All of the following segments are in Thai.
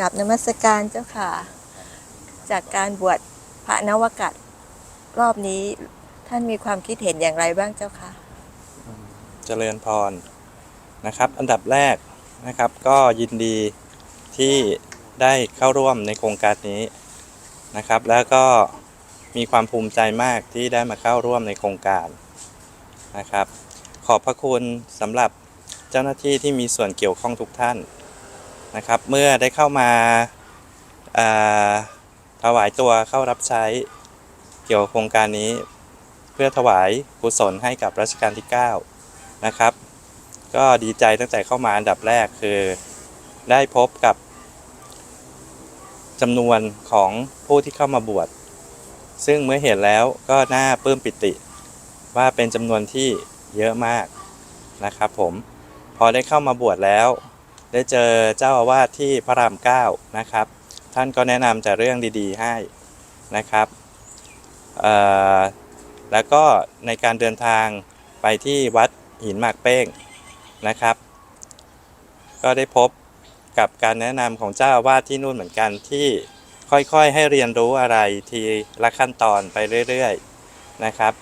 กับนมัสการเจ้าค่ะ จากการบวชพระนวกัตรอบนี้ท่านมีความคิดเห็นอย่างไรบ้างเจ้าค่ะเจริญพรนะครับ อันดับแรกนะครับก็ยินดีที่ได้เข้าร่วมในโครงการนี้นะครับ แล้วก็มีความภูมิใจมากที่ได้มาเข้าร่วมในโครงการนะครับ ขอบพระคุณสำหรับเจ้าหน้าที่ที่มีส่วนเกี่ยวข้องทุกท่าน นะครับ เมื่อได้เข้ามาถวายตัวเข้ารับใช้เกี่ยวกับโครงการนี้ เพื่อถวายกุศลให้กับรัชกาลที่ 9 นะครับ ก็ดีใจตั้งแต่เข้ามาอันดับแรกคือได้พบกับจำนวนของผู้ที่เข้ามาบวช ซึ่งเมื่อเห็นแล้วก็น่าปลื้มปิติ ว่าเป็นจำนวนที่เยอะมากนะครับผม พอได้เข้ามาบวชแล้ว ได้เจอเจ้าอาวาสที่พระรามเก้านะครับ ท่านก็แนะนำแต่เรื่องดีๆให้นะครับแล้วก็ในการเดินทางไปที่วัดหินหมากเป้งนะครับ ก็ได้พบกับการแนะนำของเจ้าอาวาสที่นู่นเหมือนกันที่ค่อยๆให้เรียนรู้อะไรทีละขั้นตอนไปเรื่อยๆนะครับ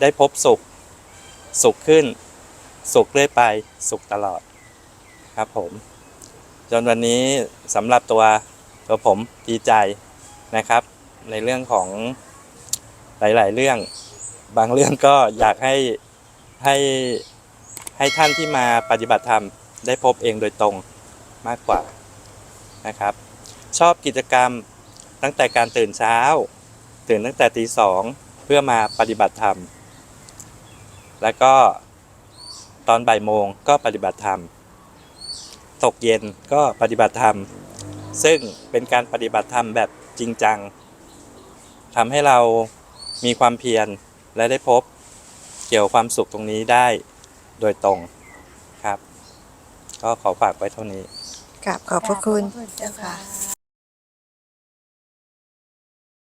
ได้พบสุขสุขขึ้น สุขเรื่อยไป สุขตลอด ครับผม จนวันนี้สำหรับตัวตัวผมดีใจนะครับ ในเรื่องของหลาย ๆ เรื่อง บางเรื่องก็อยากให้ให้ให้ท่านที่มาปฏิบัติธรรมได้พบเองโดยตรงมากกว่านะครับ ชอบกิจกรรมตั้งแต่การตื่นเช้า ตื่นตั้งแต่ตีสองเพื่อมาปฏิบัติธรรม แล้วก็ตอนบ่ายโมงก็ปฏิบัติธรรม ตกเย็นก็ปฏิบัติธรรม ซึ่งเป็นการปฏิบัติธรรมแบบจริงจังทำให้เรามีความเพียรและได้พบเกี่ยวความสุขตรงนี้ได้โดยตรงครับ ก็ขอฝากไว้เท่านี้กับขอบพระคุณเจ้าค่ะ